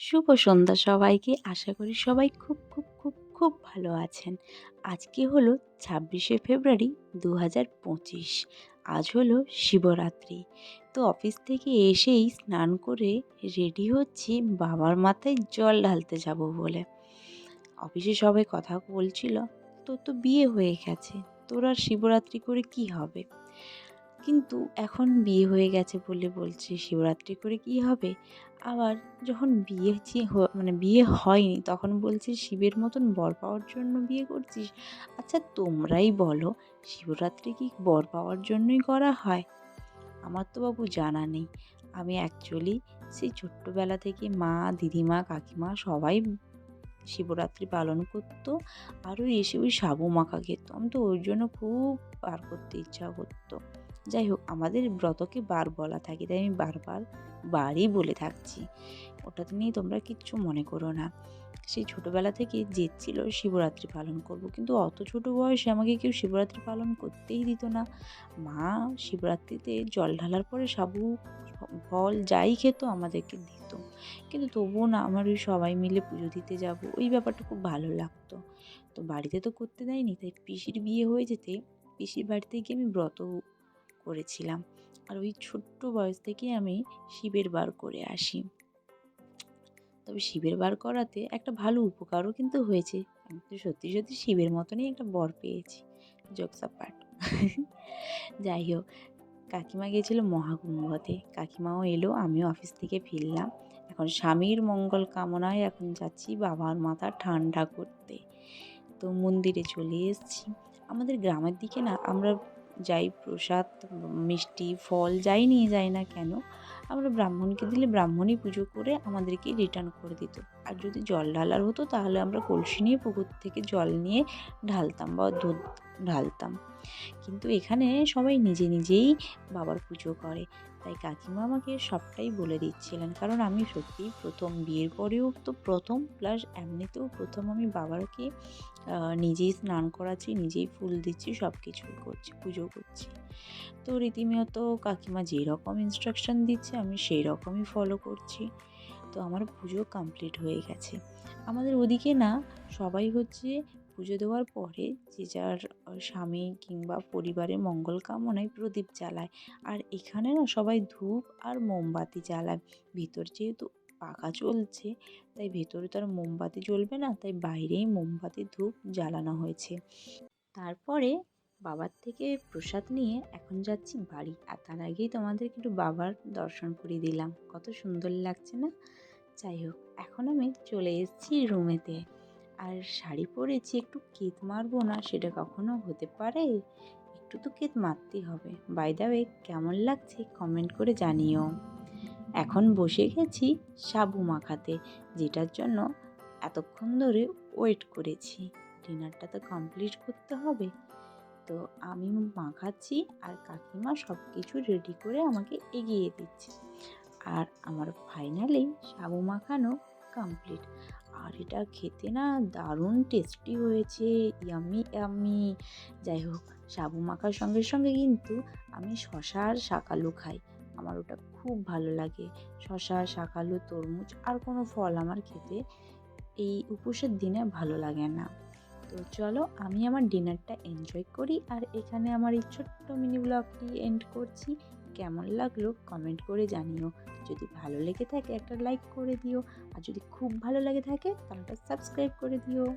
শুভ সন্ধ্যা সবাইকে। আশা করি সবাই খুব খুব খুব খুব ভালো আছেন। আজকে হলো ছাব্বিশে ফেব্রুয়ারি দু হাজার পঁচিশ। আজ হলো শিবরাত্রি। তো অফিস থেকে এসেই স্নান করে রেডি হচ্ছি, বাবার মাথায় জল ঢালতে যাব বলে। অফিসে সবাই কথা বলছিল তোর তো বিয়ে হয়ে গেছে, তোর আর শিবরাত্রি করে কি হবে? কিন্তু এখন বিয়ে হয়ে গেছে বলে বলছে, শিবরাত্রি করে কি হবে? আবার যখন বিয়ে মানে বিয়ে হয়নি তখন বলছে, শিবের মতন বর পাওয়ার জন্য বিয়ে করছিস? আচ্ছা তোমরাই বলো, শিবরাত্রি কি বর পাওয়ার জন্যই করা হয়? আমার তো বাবু জানা নেই। আমি অ্যাকচুয়ালি সেই ছোট্টবেলা থেকে মা, দিদিমা, কাকিমা সবাই শিবরাত্রি পালন করতো, আরও এসে ওই সাবু মাখা খেত। আমি তো ওই জন্য খুব পার করতে ইচ্ছা করতো। যাই হোক আমাদের ব্রতকে বার বলা থাকে, তাই আমি বারবার বারই বলে থাকছি। ওটাতে নিয়ে তোমরা কিচ্ছু মনে করো না। সেই ছোটোবেলা থেকে জেদ ছিল শিবরাত্রি পালন করব, কিন্তু অত ছোট বয়সে আমাকে কেউ শিবরাত্রি পালন করতেই দিত না। মা শিবরাত্রিতে জল ঢালার পরে সাবু, ফল যাই খেত আমাদেরকে দিত। কিন্তু তবুও না, আমার ওই সবাই মিলে পুজো দিতে যাব, ওই ব্যাপারটা খুব ভালো লাগতো। তো বাড়িতে তো করতে দেয়নি, তাই পিসির বিয়ে হয়ে যেতে পিসির বাড়িতে গিয়ে আমি ব্রত করেছিলাম। আর ওই ছোট্ট বয়স থেকে আমি শিবের বার করে আসি। তবে শিবের বার করাতে একটা ভালো উপকারও কিন্তু হয়েছে। আমি তো সত্যি সত্যি শিবের মতনই একটা বর পেয়েছি। জোকসা পার্ট যাই হোক, কাকিমা গিয়েছিল মহাকুম্ভতে কাকিমাও এলো, আমিও অফিস থেকে ফিরলাম। এখন স্বামীর মঙ্গল কামনায় এখন যাচ্ছি বাবার মাথা ঠান্ডা করতে। তো মন্দিরে চলে এসেছি। আমাদের গ্রামের দিকে না, আমরা যাই প্রসাদ, মিষ্টি, ফল যাই নিয়ে যাই না কেন, আমরা ব্রাহ্মণকে দিলে ব্রাহ্মণই পুজো করে আমাদেরকে রিটার্ন করে দিত। আর যদি জল ঢালার হতো, তাহলে আমরা কলসি নিয়ে পুকুর থেকে জল নিয়ে ঢালতাম বা দুধ ঢালতাম। কিন্তু এখানে সবাই নিজে নিজেই বাবার পুজো করে। তাই কাকিমা আমাকে সবটাই বলে দিচ্ছিলেন। কারণ আমি সত্যিই প্রথম বিয়ের পরেও তো প্রথম প্লাস এমনিতেও প্রথম আমি বাবাকে নিজেই স্নান করাচ্ছি, নিজেই ফুল দিচ্ছি সব কিছুই করছি, পুজো করছি। তো রীতিমতো কাকিমা যেরকম ইনস্ট্রাকশন দিচ্ছে, আমি সেই রকমই ফলো করছি। তো আমার পুজো কমপ্লিট হয়ে গেছে। আমাদের ওদিকে না সবাই হচ্ছে পুজো দেওয়ার পরে যে যার স্বামী কিংবা পরিবারের মঙ্গল কামনায় প্রদীপ জ্বালায়। আর এখানে না সবাই ধূপ আর মোমবাতি জ্বালায়। ভিতর যেহেতু পাখা চলছে, তাই ভেতরে তো আর মোমবাতি জ্বলবে না, তাই বাইরেই মোমবাতি, ধূপ জ্বালানো হয়েছে। তারপরে বাবার থেকে প্রসাদ নিয়ে এখন যাচ্ছি বাড়ি। আর তার আগেই তোমাদেরকে একটু বাবার দর্শন করিয়ে দিলাম। কত সুন্দর লাগছে না? যাই হোক, এখন আমি চলে এসেছি রুমেতে আর শাড়ি পরেছি, একটু কেত মারবো না, সেটা কখনো হতে পারে? একটু তো কেত মারতেই হবে। বাই দা ওয়ে কেমন লাগছে কমেন্ট করে জানিও। এখন বসে গেছি সাবু মাখাতে, যেটার জন্য এতক্ষণ ধরে ওয়েট করেছি। ডিনারটা তো কমপ্লিট করতে হবে। তো আমি মাখাচ্ছি আর কাকিমা সব কিছু রেডি করে আমাকে এগিয়ে দিচ্ছে। আর আমার ফাইনালি সাবু মাখানো কমপ্লিট আর এটা খেতে না দারুণ টেস্টি হয়েছে ইয়ামি ইয়ামি যাই হোক সাবু মাখার সঙ্গে সঙ্গে কিন্তু আমি শশা আর শাকালু খাই। আমার ওটা খুব ভালো লাগে। শশা, শাকালু, তরমুজ আর কোনো ফল আমার খেতে এই উপোসের দিনে ভালো লাগে না। তো চলো আমি আমার ডিনারটা এনজয় করি। আর এখানে আমার এই ছোট্ট মিনি ব্লগটি এন্ড করছি। কেমন লাগল কমেন্ট করে জানিও। যদি ভালো লেগে থাকে একটা লাইক করে দিও। আর যদি খুব ভালো লেগে থাকে তাহলে সাবস্ক্রাইব করে দিও।